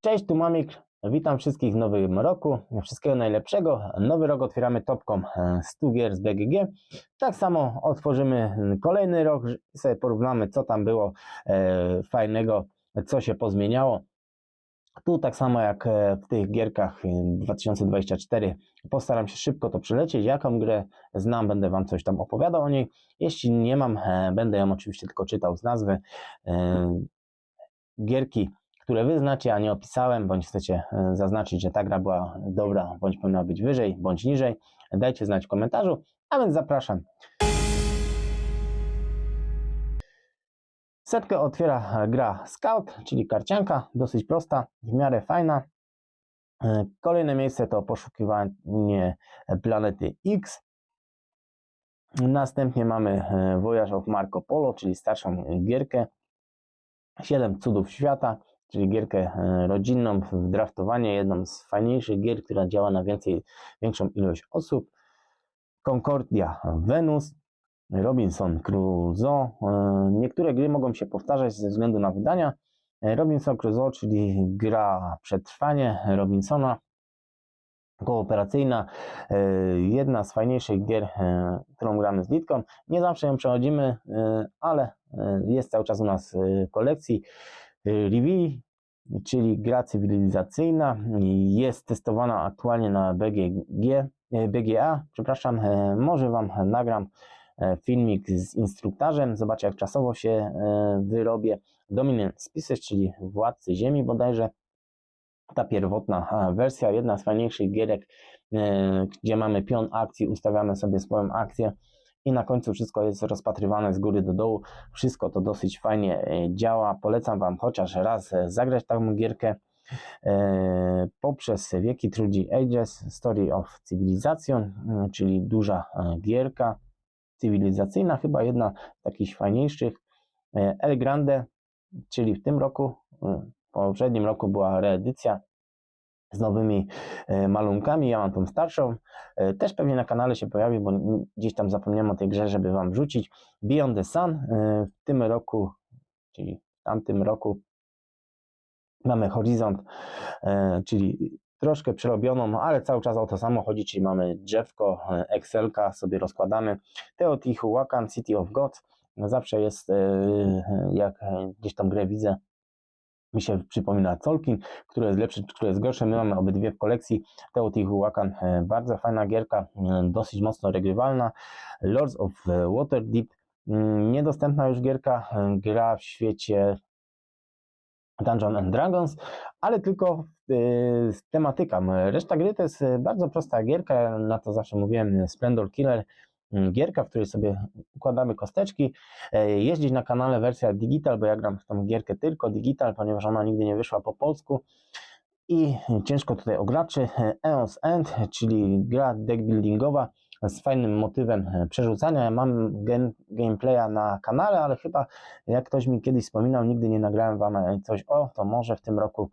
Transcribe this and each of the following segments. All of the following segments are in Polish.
Cześć, tu Mamik. Witam wszystkich w nowym roku. Wszystkiego najlepszego. Nowy rok otwieramy topką e, 100 gier z BGG. Tak samo otworzymy kolejny rok sobie porównamy, co tam było e, fajnego, co się pozmieniało. Tu tak samo jak e, w tych gierkach e, 2024 postaram się szybko to przelecieć. Jaką grę znam, będę Wam coś tam opowiadał o niej. Jeśli nie mam, e, będę ją oczywiście tylko czytał z nazwy. E, Gierki, które Wy znacie, a nie opisałem, bądź chcecie e, zaznaczyć, że ta gra była dobra, bądź powinna być wyżej, bądź niżej, dajcie znać w komentarzu, a więc zapraszam. Setkę otwiera gra Scout, czyli karcianka, dosyć prosta, w miarę fajna. E, Kolejne miejsce to poszukiwanie planety X. Następnie mamy e, Voyage of Marco Polo, czyli starszą gierkę. Siedem cudów świata, czyli gierkę e, rodzinną w draftowanie, jedną z fajniejszych gier, która działa na więcej, większą ilość osób. Concordia Venus, Robinson Crusoe. E, Niektóre gry mogą się powtarzać ze względu na wydania. E, Robinson Crusoe, czyli gra przetrwanie Robinsona, kooperacyjna, jedna z fajniejszych gier, którą gramy z Litką. Nie zawsze ją przechodzimy, ale jest cały czas u nas w kolekcji. Rivi, czyli gra cywilizacyjna, jest testowana aktualnie na BGG, e, BGA, przepraszam, e, może Wam nagram e, filmik z instruktarzem, zobaczę jak czasowo się wyrobię. Dominant Species, czyli Władcy Ziemi bodajże, ta pierwotna wersja, jedna z fajniejszych gierek, gdzie mamy pion akcji, ustawiamy sobie swoją akcję i na końcu wszystko jest rozpatrywane z góry do dołu. Wszystko to dosyć fajnie e, działa. Polecam Wam chociaż raz e, zagrać taką gierkę e, poprzez wieki Trudzi Ages, Story of Civilization, mm, czyli duża gierka cywilizacyjna, chyba jedna z takich fajniejszych. El Grande, czyli w tym roku, e, w poprzednim roku była reedycja z nowymi e, malunkami. Ja mam tą starszą. E, Też pewnie na kanale się pojawi, bo gdzieś tam zapomniałem o tej grze, żeby Wam wrzucić. Beyond the Sun e, w tym roku, czyli w tamtym roku mamy Horizont, czyli troszkę przerobioną, ale cały czas o to samo chodzi, czyli mamy drzewko, Excelka sobie rozkładamy. Teotihuacan, City of God, zawsze jest, jak gdzieś tam grę widzę, mi się przypomina Tolkien, który jest lepszy, który jest gorszy. My mamy obydwie w kolekcji. Teotihuacan, e, bardzo fajna gierka, e, dosyć mocno regrywalna. Lords of e, Waterdeep, mm, niedostępna już gierka, gra w świecie Dungeons and Dragons, ale tylko z tematyką. Reszta gry to jest bardzo prosta gierka, na to zawsze mówiłem, Splendor Killer, gierka, w której sobie układamy kosteczki, e, jeździć na kanale wersja digital, bo ja gram w tą gierkę tylko digital, ponieważ ona nigdy nie wyszła po polsku i ciężko tutaj o graczy. EOS End, czyli gra deck buildingowa z fajnym motywem e, przerzucania. Ja mam game, gameplaya na kanale, ale chyba jak ktoś mi kiedyś wspominał, nigdy nie nagrałem Wam e, coś o, to może w tym roku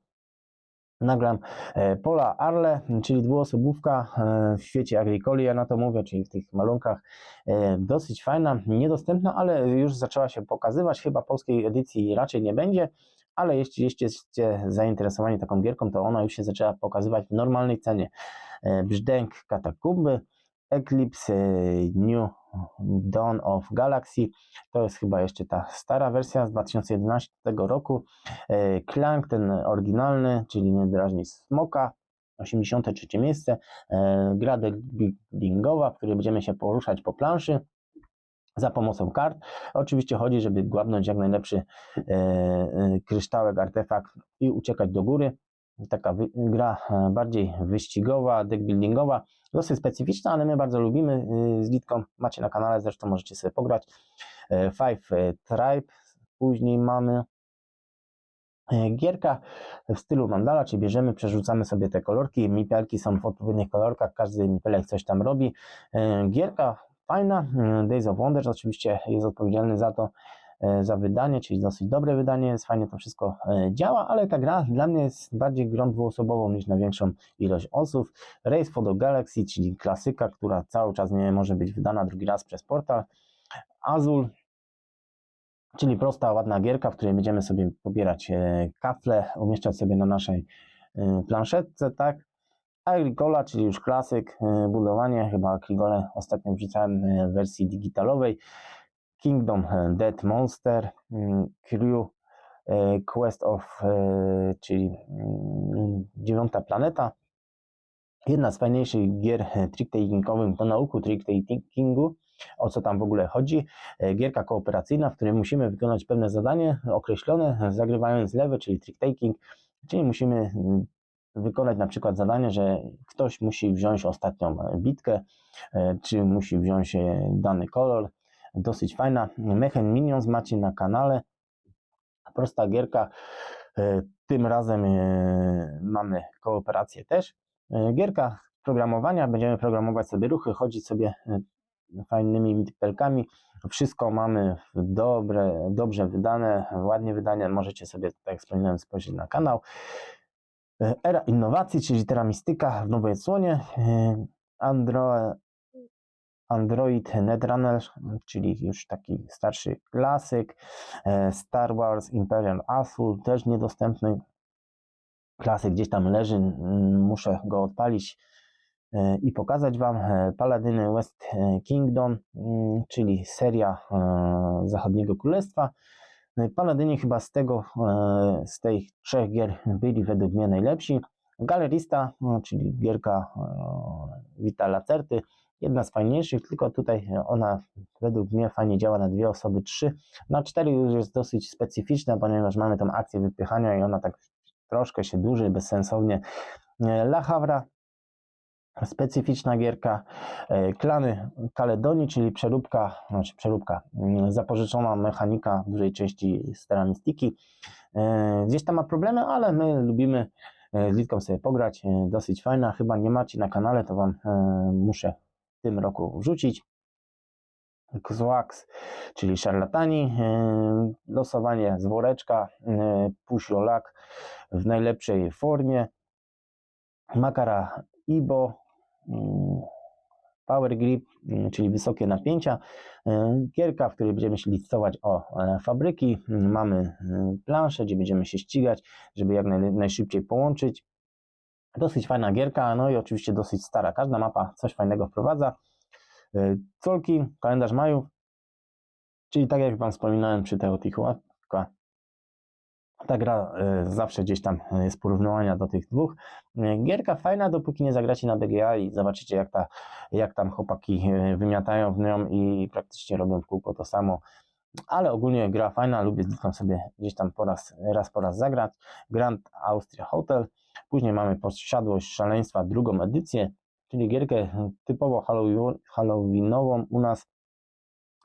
nagram e, Pola Arle, czyli dwuosobówka e, w świecie agricoli, ja na to mówię, czyli w tych malunkach. E, Dosyć fajna, niedostępna, ale już zaczęła się pokazywać. Chyba polskiej edycji raczej nie będzie, ale jeśli jesteście zainteresowani taką gierką, to ona już się zaczęła pokazywać w normalnej cenie. Brzdęk Katakumby, Eclipse New Dawn of Galaxy, to jest chyba jeszcze ta stara wersja z 2011 roku. E, Clank, ten oryginalny, czyli nie drażni smoka, 83 miejsce. E, Gra buildingowa, w której będziemy się poruszać po planszy za pomocą kart. Oczywiście chodzi, żeby głabnąć jak najlepszy e, kryształek, artefakt i uciekać do góry. Taka gra e, bardziej wyścigowa, deckbuildingowa, dosyć specyficzna, ale my bardzo lubimy e, z Litką. Macie na kanale, zresztą możecie sobie pograć. E, Five e, Tribe, później mamy gierka w stylu mandala, czyli bierzemy, przerzucamy sobie te kolorki, mipelki są w odpowiednich kolorkach, każdy mipelek coś tam robi. Gierka fajna, Days of Wonders oczywiście jest odpowiedzialny za to, za wydanie, czyli dosyć dobre wydanie, jest fajnie to wszystko e, działa, ale ta gra dla mnie jest bardziej grą dwuosobową niż na większą ilość osób. Race for the Galaxy, czyli klasyka, która cały czas nie może być wydana drugi raz przez portal. Azul, Czyli prosta, ładna gierka, w której będziemy sobie pobierać e, kafle, umieszczać sobie na naszej e, planszetce, tak? Agricola, czyli już klasyk, e, budowanie, chyba Agricole ostatnio wrzucałem e, w wersji digitalowej. Kingdom e, Dead Monster, mm, Crew e, Quest of, e, czyli mm, dziewiąta planeta. Jedna z fajniejszych gier trick-takingowych do nauku trick-takingu, o co tam w ogóle chodzi. Gierka kooperacyjna, w której musimy wykonać pewne zadanie określone, zagrywając lewy, czyli trick-taking, czyli musimy mm, wykonać na przykład zadanie, że ktoś musi wziąć ostatnią bitkę, czy musi wziąć dany kolor. Dosyć fajna. Mechan Minions macie na kanale. Prosta gierka. E, Tym razem e, mamy kooperację też. E, Gierka programowania. Będziemy programować sobie ruchy, chodzić sobie fajnymi mitpelkami. Wszystko mamy dobre, dobrze wydane, ładnie wydane. Możecie sobie, tak jak wspomniałem, spojrzeć na kanał. Era innowacji, czyli teramistyka w nowej odsłonie. Andro, Android Netrunner, czyli już taki starszy klasyk. E, Star Wars Imperial Assault, też niedostępny klasyk, gdzieś tam leży. Muszę go odpalić e, i pokazać Wam. E, Paladyny West Kingdom, mm, czyli seria Zachodniego Królestwa. No Paladyni chyba z tego, z tych trzech gier byli według mnie najlepsi. Galerista, no, czyli gierka Vita Lacerty, jedna z fajniejszych, tylko tutaj ona według mnie fajnie działa na dwie osoby, trzy. Na cztery już jest dosyć specyficzna, ponieważ mamy tą akcję wypychania i ona tak troszkę się dłuży, bezsensownie. E, La Havra, specyficzna gierka. E, Klany Kaledonii, czyli przeróbka, znaczy przeróbka, mm, zapożyczona mechanika w dużej części z Teramistiki. E, Gdzieś tam ma problemy, ale my lubimy e, z Litką sobie pograć. E, Dosyć fajna, chyba nie macie na kanale, to Wam e, muszę tym roku wrzucić. Xwax, czyli szarlatani, e, losowanie z woreczka, push rolak w najlepszej formie. Makara Ibo, mm, Power Grip, czyli wysokie napięcia. Gierka, w której będziemy się licytować o e, fabryki. Mamy planszę, gdzie będziemy się ścigać, żeby jak naj, najszybciej połączyć. Dosyć fajna gierka, no i oczywiście dosyć stara. Każda mapa coś fajnego wprowadza. E, Colki, kalendarz Majów, czyli tak jak Wam wspominałem przy Teotihuaca, ta gra e, zawsze gdzieś tam e, jest porównywania do tych dwóch. Gierka fajna, dopóki nie zagracie na BGA i zobaczycie jak, ta, jak tam chłopaki wymiatają w nią i praktycznie robią w kółko to samo. Ale ogólnie gra fajna, lubię z sobie gdzieś tam po raz, raz po raz zagrać. Grand Austria Hotel. Później mamy Posiadłość Szaleństwa, drugą edycję, czyli gierkę typowo Halloween- halloweenową u nas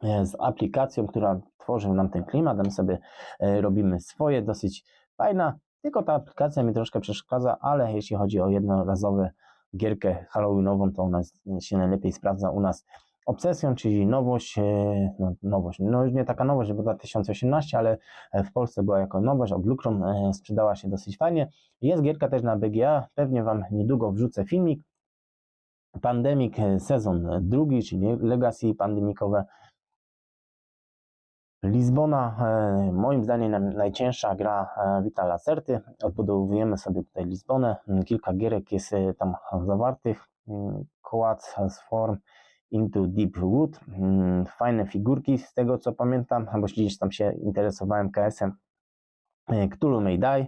e, z aplikacją, która tworzy nam ten klimat, my sobie e, robimy swoje, dosyć fajna, tylko ta aplikacja mi troszkę przeszkadza, ale jeśli chodzi o jednorazową gierkę halloweenową, to ona się najlepiej sprawdza u nas Obsesją, czyli nowość, e, no, nowość, no już nie taka nowość, bo 2018, ale e, w Polsce była jako nowość, od e, sprzedała się dosyć fajnie. Jest gierka też na BGA, pewnie Wam niedługo wrzucę filmik. Pandemic sezon drugi, czyli Legacy pandemikowe. Lizbona, moim zdaniem naj- najcięższa gra e, Vita Lacerty. Odbudowujemy sobie tutaj Lizbonę. Mm, Kilka gierek jest tam zawartych. Mm, Quads has form into Deep Wood. Mm, Fajne figurki z tego co pamiętam, bo gdzieś tam się interesowałem KS-em. E, Cthulhu Die,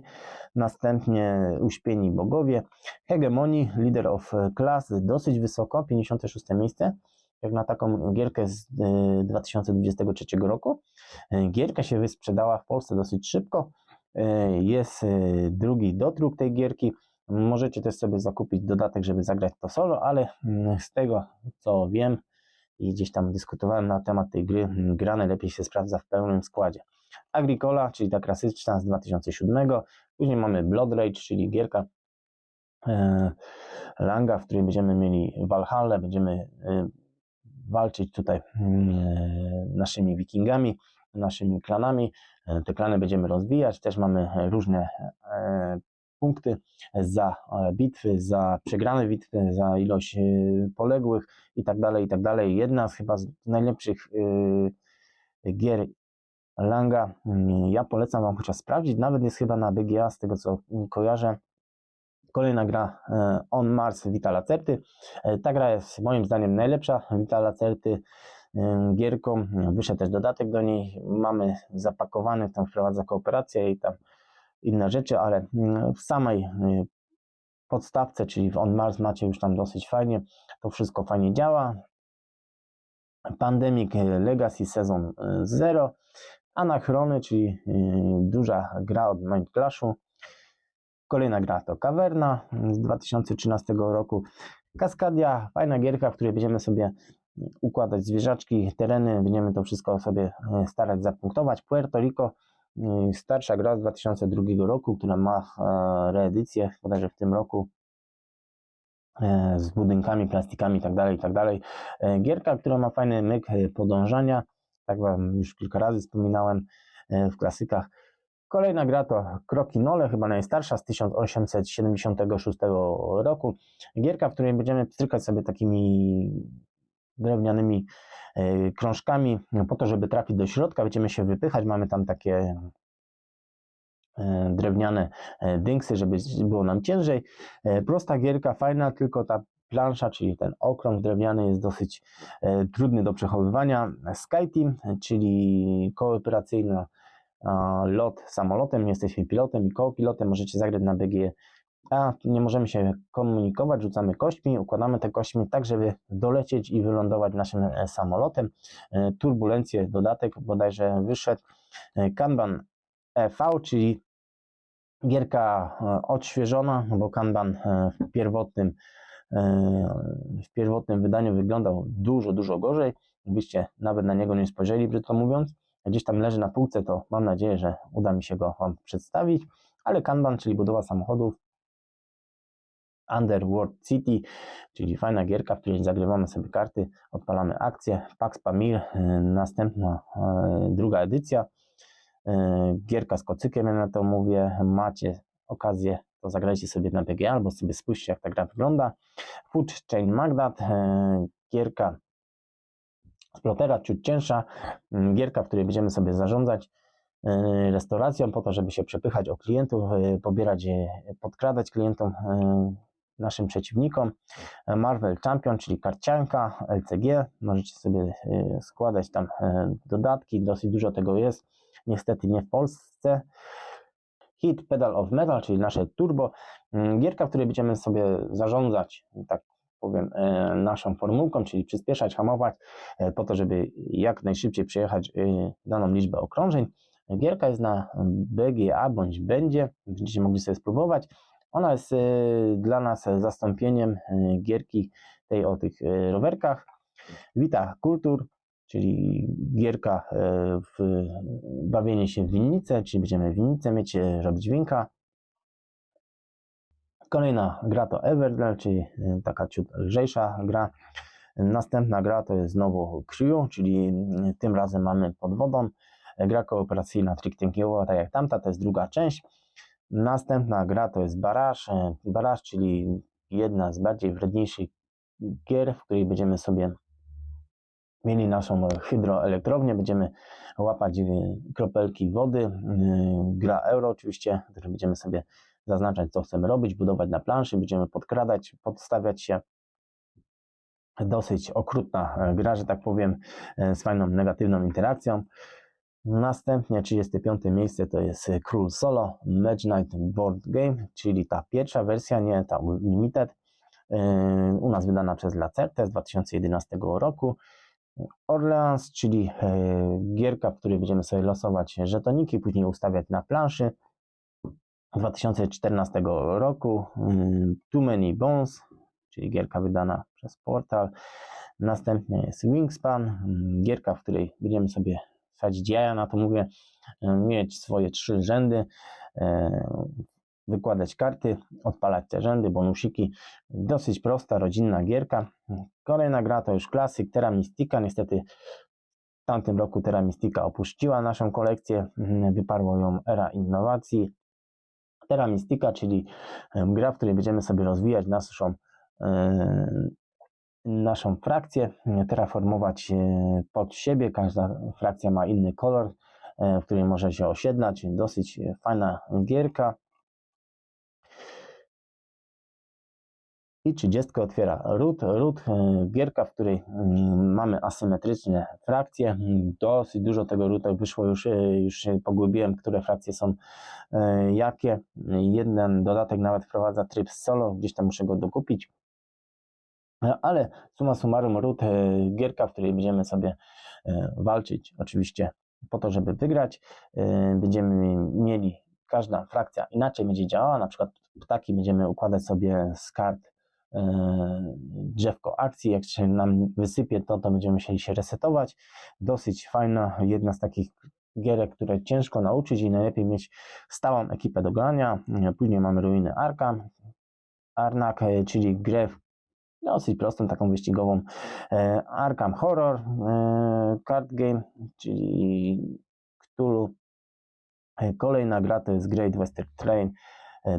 następnie Uśpieni Bogowie, Hegemonii, Leader of Class, dosyć wysoko, 56 miejsce, jak na taką gierkę z e, 2023 roku. E, Gierka się wysprzedała w Polsce dosyć szybko, E, jest e, drugi dodruk tej gierki, możecie też sobie zakupić dodatek, żeby zagrać to solo, ale mm, z tego co wiem i gdzieś tam dyskutowałem na temat tej gry, mm, gra najlepiej się sprawdza w pełnym składzie. Agricola, czyli ta klasyczna z 2007. Później mamy Blood Rage, czyli gierka e, Langa, w której będziemy mieli Valhalla, będziemy e, walczyć tutaj mm, e, naszymi wikingami, naszymi klanami. Te klany będziemy rozwijać, też mamy różne punkty za e, bitwy, za przegrane bitwy, za ilość e, poległych i tak dalej, i tak. Jedna z chyba z najlepszych e, gier Langa. Mm, Ja polecam Wam chociaż sprawdzić, nawet jest chyba na BGA, z tego co kojarzę. Kolejna gra On Mars Vita Lacerty. Ta gra jest moim zdaniem najlepsza Vita Lacerty gierką. Wyszedł też dodatek do niej. Mamy zapakowany, tam wprowadza kooperację i tam inne rzeczy, ale mm, w samej y, podstawce, czyli w On Mars macie już tam dosyć fajnie. To wszystko fajnie działa. Pandemic Legacy Sezon 0. Anachrony, czyli y, duża gra od Mind Clashu. Kolejna gra to Caverna z 2013 roku. Kaskadia, fajna gierka, w której będziemy sobie układać zwierzaczki, tereny, będziemy to wszystko sobie starać zapunktować. Puerto Rico, y, starsza gra z 2002 roku, która ma e, reedycję bodajże w tym roku e, z budynkami, plastikami itd., itd. E, Gierka, która ma fajny myk podążania, tak wam już kilka razy wspominałem w klasykach. Kolejna gra to Kroki Nole, chyba najstarsza z 1876 roku. Gierka, w której będziemy pstrykać sobie takimi drewnianymi e, krążkami po to, żeby trafić do środka. Będziemy się wypychać. Mamy tam takie e, drewniane e, dynksy, żeby było nam ciężej. Prosta gierka, fajna, tylko ta plansza, czyli ten okrąg drewniany jest dosyć trudny do przechowywania. SkyTeam, czyli kooperacyjna lot samolotem, jesteśmy pilotem i kopilotem, możecie zagrać na BG. A nie możemy się komunikować, rzucamy kośćmi, układamy te kośćmi tak, żeby dolecieć i wylądować naszym e, samolotem. E, Turbulencje, dodatek bodajże wyszedł. E, Kanban EV, czyli gierka odświeżona, bo Kanban w pierwotnym, w pierwotnym wydaniu wyglądał dużo, dużo gorzej. Gdybyście nawet na niego nie spojrzeli, brzydko mówiąc. Gdzieś tam leży na półce, to mam nadzieję, że uda mi się go Wam przedstawić. Ale Kanban, czyli budowa samochodów, Underworld City, czyli fajna gierka, w której zagrywamy sobie karty, odpalamy akcję. Pax Pamir, y, następna, y, druga edycja. Y, Gierka z kocykiem, ja na to mówię. Macie okazję, to zagrajcie sobie na BG albo sobie spójrzcie, jak ta gra wygląda. Food Chain Magdat, y, gierka Splotera, ciut cięższa. y, Gierka, w której będziemy sobie zarządzać restauracją po to, żeby się przepychać o klientów, pobierać, podkradać klientom, naszym przeciwnikom. Marvel Champion, czyli karcianka, LCG. Możecie sobie y, składać tam y, dodatki, dosyć dużo tego jest. Niestety nie w Polsce. Hit Pedal of Metal, czyli nasze turbo. Mm, Gierka, w której będziemy sobie zarządzać, tak powiem, e, naszą formułką, czyli przyspieszać, hamować, e, po to, żeby jak najszybciej przejechać e, daną liczbę okrążeń. Gierka jest na BGA bądź będzie, będziecie mogli sobie spróbować. Ona jest e, dla nas zastąpieniem e, gierki tej o tych e, rowerkach. Vita Kultur, czyli gierka w bawienie się w winnicę, czyli będziemy winnicę mieć, robić winka. Kolejna gra to Everdell, czyli taka ciut lżejsza gra. Następna gra to jest znowu Crew, czyli mm, tym razem mamy pod wodą. Gra kooperacyjna Trick Tankingowa, tak jak tamta, to jest druga część. Następna gra to jest Baraż. E, Baraż, czyli jedna z bardziej wredniejszych gier, w której będziemy sobie mieli naszą hydroelektrownię, będziemy łapać e, kropelki wody. E, Gra euro oczywiście, w będziemy sobie zaznaczać, co chcemy robić, budować na planszy, będziemy podkradać, podstawiać się. Dosyć okrutna e, gra, że tak powiem, z fajną negatywną interakcją. Następnie 35 miejsce to jest e, Król Solo Match Night Board Game, czyli ta pierwsza wersja, nie ta Limited, e, u nas wydana przez Lacertę z 2011 roku. Orleans, czyli e, gierka, w której będziemy sobie losować żetoniki, później ustawiać na planszy. 2014 roku mm, Too Many Bones, czyli gierka wydana przez portal. Następnie jest Wingspan, mm, gierka, w której będziemy sobie jaja, na to mówię, e, mieć swoje trzy rzędy, e, wykładać karty, odpalać te rzędy, bonusiki. Dosyć prosta, rodzinna gierka. Kolejna gra to już klasyk Terra Mystica. Niestety w tamtym roku Terra Mystica opuściła naszą kolekcję, mm, wyparło ją era innowacji. Terra Mystica, czyli em, gra, w której będziemy sobie rozwijać naszą, e, naszą frakcję, e, terraformować e, pod siebie. Każda frakcja ma inny kolor. e, w której może się osiedlać. Dosyć fajna gierka. I 30 otwiera Root. Root, gierka, w której mm, mamy asymetryczne frakcje. Dosyć dużo tego roota wyszło, już, już się pogłębiłem, które frakcje są jakie. Jeden dodatek nawet wprowadza tryb solo, gdzieś tam muszę go dokupić. Ale summa summarum, root, e, gierka, w której będziemy sobie e, walczyć, oczywiście po to, żeby wygrać. E, Będziemy mieli, każda frakcja inaczej będzie działała, na przykład ptaki będziemy układać sobie z kart drzewko akcji, jak się nam wysypie to, to będziemy musieli się resetować. Dosyć fajna, jedna z takich gierek, które ciężko nauczyć i najlepiej mieć stałą ekipę do grania. Później mamy ruiny Arka, Arnak, czyli grę w dosyć prostą, taką wyścigową e, Arkham Horror e, Card Game, czyli Cthulhu. E, Kolejna gra to jest Great Western Train,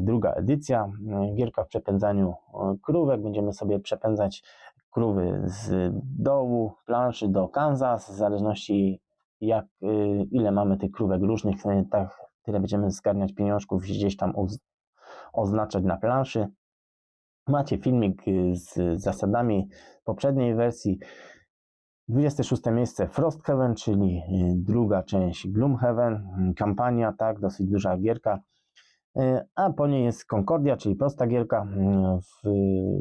druga edycja. Gierka w przepędzaniu krówek. Będziemy sobie przepędzać krówy z dołu planszy do Kansas, w zależności jak, ile mamy tych krówek różnych, tak tyle będziemy zgarniać pieniążków gdzieś tam oznaczać na planszy. Macie filmik y, z zasadami poprzedniej wersji. 26 miejsce Frosthaven, czyli y, druga część Gloomhaven, kampania, tak, dosyć duża gierka. Y, A po niej jest Concordia, czyli prosta gierka w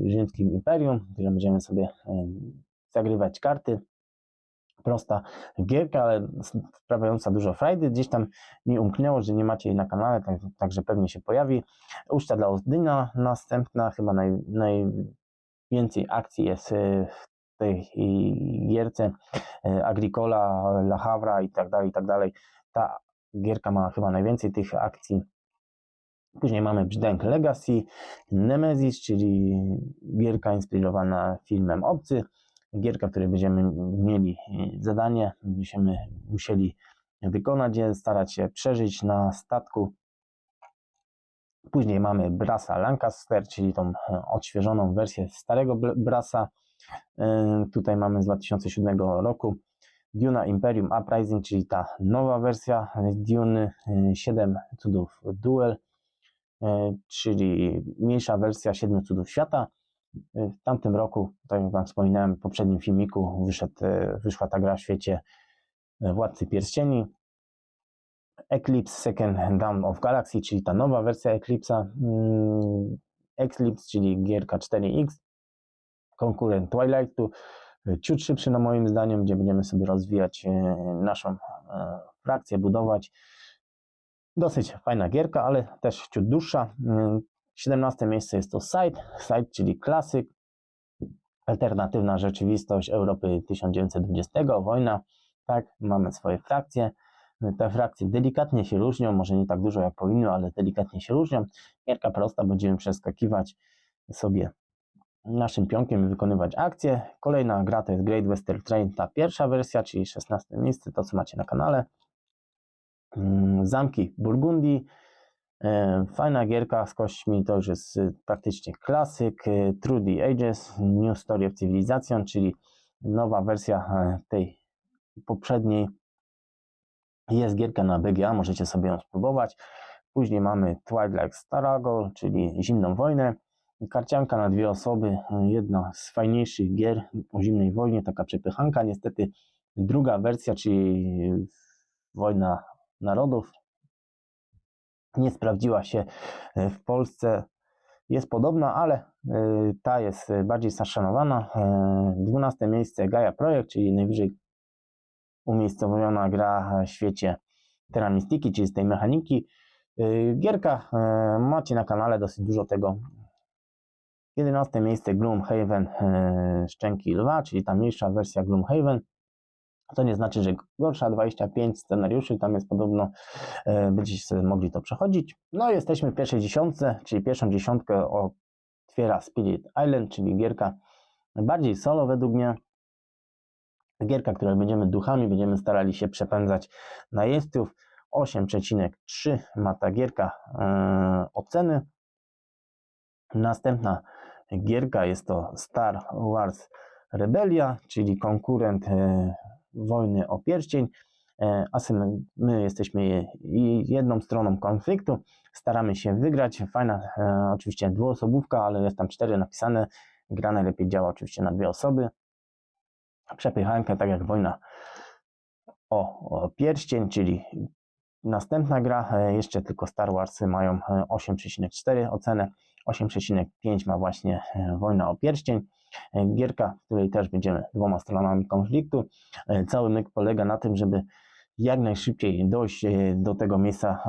rzymskim imperium, gdzie będziemy sobie zagrywać karty. Prosta gierka, ale sprawiająca dużo frajdy. Gdzieś tam mi umknęło, że nie macie jej na kanale, tak, także pewnie się pojawi. Uczta dla Odyna następna, chyba naj, najwięcej akcji jest y, w tej gierce. Y, Agricola, La Havra i tak dalej, i tak dalej. Ta gierka ma chyba najwięcej tych akcji. Później mamy Brzdęk Legacy, Nemesis, czyli gierka inspirowana filmem Obcy. Gierka, w której będziemy mieli y, zadanie, będziemy musieli wykonać je, starać się przeżyć na statku. Później mamy Brasa Lancaster, czyli tą e, odświeżoną wersję starego Br- Brasa. E, Tutaj mamy z 2007 roku. Duna Imperium Uprising, czyli ta nowa wersja Duny 7 cudów Duel, e, czyli mniejsza wersja 7 cudów świata. E, W tamtym roku, tak jak Wam wspominałem w poprzednim filmiku, wyszedł, e, wyszła ta gra w świecie e, Władcy Pierścieni. Eclipse Second Dawn of Galaxy, czyli ta nowa wersja Eclipse'a. Mm, Eclipse, czyli gierka 4X. Konkurent Twilightu, ciut szybszy na moim zdaniem, gdzie będziemy sobie rozwijać naszą frakcję, budować. Dosyć fajna gierka, ale też ciut dłuższa. Mm, 17 miejsce jest to Side, Side, czyli klasyk. Alternatywna rzeczywistość Europy 1920, wojna. Tak, mamy swoje frakcje. Te frakcje delikatnie się różnią, może nie tak dużo jak powinny, ale delikatnie się różnią. Gierka prosta, będziemy przeskakiwać sobie naszym pionkiem i wykonywać akcje. Kolejna gra to jest Great Western Train, ta pierwsza wersja, czyli 16 miejsce, to co macie na kanale. Mm, Zamki Burgundii. E, Fajna gierka z kośćmi, to już jest y, praktycznie klasyk. y, the Ages, New Story of Civilization, czyli nowa wersja e, tej poprzedniej. Jest gierka na BGA, możecie sobie ją spróbować. Później mamy Twilight Struggle, czyli Zimną Wojnę. Karcianka na dwie osoby, e, jedna z fajniejszych gier o zimnej wojnie, taka przepychanka. Niestety druga wersja, czyli Wojna Narodów, nie sprawdziła się e, w Polsce. Jest podobna, ale e, ta jest e, bardziej zaszanowana. 12 miejsce Gaia Projekt, czyli najwyżej umiejscowiona gra w świecie Terra Mystiki, czyli z tej mechaniki. Gierka, macie na kanale dosyć dużo tego. 11 miejsce Gloomhaven Szczęki Lwa, czyli ta mniejsza wersja Gloomhaven. To nie znaczy, że gorsza 25 scenariuszy, tam jest podobno, e, będziecie mogli to przechodzić. No jesteśmy w pierwszej dziesiątce, czyli pierwszą dziesiątkę otwiera Spirit Island, czyli gierka bardziej solo według mnie. Gierka, której będziemy duchami, będziemy starali się przepędzać najeźdźców. 8,3 ma ta gierka e, oceny. Następna gierka jest to Star Wars Rebelia, czyli konkurent e, Wojny o Pierścień. e, my jesteśmy jedną stroną konfliktu, staramy się wygrać. Fajna, e, oczywiście dwuosobówka, ale jest tam cztery napisane. Gra najlepiej działa oczywiście na dwie osoby. Przepychanka, tak jak wojna o, o pierścień, czyli następna gra. E, Jeszcze tylko Star Warsy mają e, 8,4 ocenę. 8,5 ma właśnie wojna o pierścień. E, Gierka, w której też będziemy dwoma stronami konfliktu. E, Cały myk polega na tym, żeby jak najszybciej dojść e, do tego miejsca,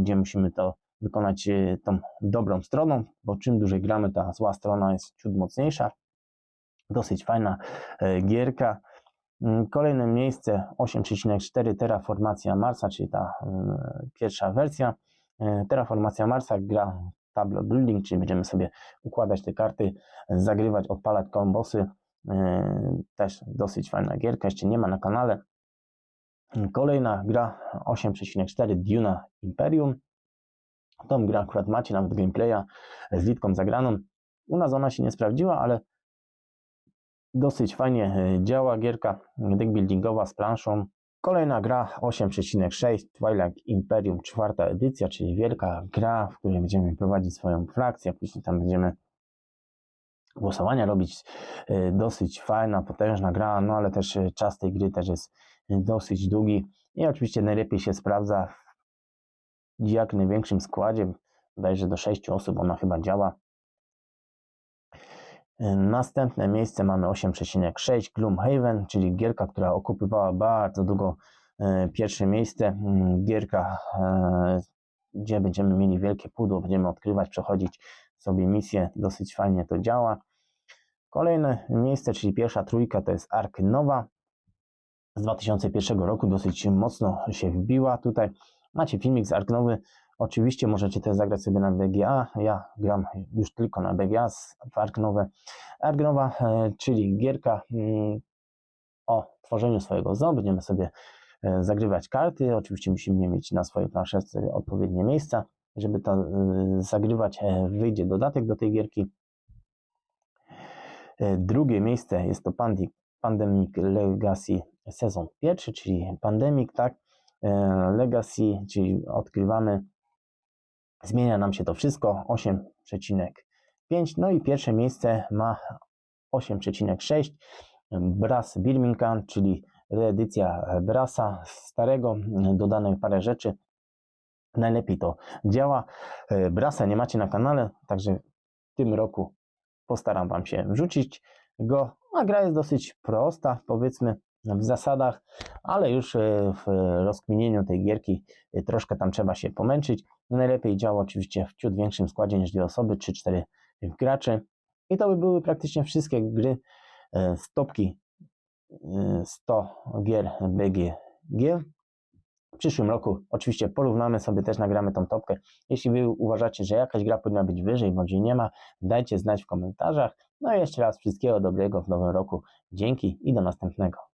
gdzie musimy to wykonać tą dobrą stroną, bo czym dłużej gramy, ta zła strona jest ciut mocniejsza. Dosyć fajna gierka. Mm, Kolejne miejsce 8,4 Terraformacja Marsa, czyli ta e, pierwsza wersja. Terraformacja Marsa gra tableau building, czyli będziemy sobie układać te karty, zagrywać, odpalać kombosy. E, Też dosyć fajna gierka, jeszcze nie ma na kanale. Kolejna gra 8,4 Duna Imperium. Tą grę akurat macie nawet gameplaya z litką zagraną. U nas ona się nie sprawdziła, ale dosyć fajnie e, działa gierka deck buildingowa z planszą. Kolejna gra 8,6 Twilight Imperium, czwarta edycja, czyli wielka gra, w której będziemy prowadzić swoją frakcję, później tam będziemy głosowania robić. E, Dosyć fajna, potężna gra, no ale też e, czas tej gry też jest dosyć długi i oczywiście najlepiej się sprawdza w jak największym składzie, bodajże do 6 osób ona chyba działa. Następne miejsce mamy 8,6 Gloomhaven, czyli gierka, która okupowała bardzo długo e, pierwsze miejsce. Mm, Gierka, e, gdzie będziemy mieli wielkie pudło, będziemy odkrywać, przechodzić sobie misje, dosyć fajnie to działa. Kolejne miejsce, czyli pierwsza trójka, to jest Ark Nowa z 2001 roku, dosyć mocno się wbiła tutaj. Macie filmik z Ark Nowy, oczywiście możecie też zagrać sobie na BGA, ja gram już tylko na BGA z w Ark Nowe. Ark Nowa, e, czyli gierka mm, o tworzeniu swojego zoo, będziemy sobie e, zagrywać karty, oczywiście musimy mieć na swojej planszetce odpowiednie miejsca, żeby to e, zagrywać, wyjdzie dodatek do tej gierki. Drugie miejsce jest to Pandi- Pandemic Legacy sezon pierwszy, czyli Pandemic, tak? Legacy, czyli odkrywamy, zmienia nam się to wszystko, 8,5. No i pierwsze miejsce ma 8,6 Brass Birmingham, czyli reedycja Brassa starego, dodane parę rzeczy. Najlepiej to działa. Brassa nie macie na kanale, także w tym roku postaram Wam się wrzucić go. A gra jest dosyć prosta, powiedzmy w zasadach, ale już e, w rozkminieniu tej gierki e, troszkę tam trzeba się pomęczyć. Najlepiej działa oczywiście w ciut większym składzie niż dwie osoby, 3-4 gracze. I to by były praktycznie wszystkie gry e, z topki e, 100 gier BGG. W przyszłym roku oczywiście porównamy sobie, też nagramy tą topkę. Jeśli Wy uważacie, że jakaś gra powinna być wyżej, bądź jej nie ma, dajcie znać w komentarzach. No i jeszcze raz wszystkiego dobrego w nowym roku. Dzięki i do następnego.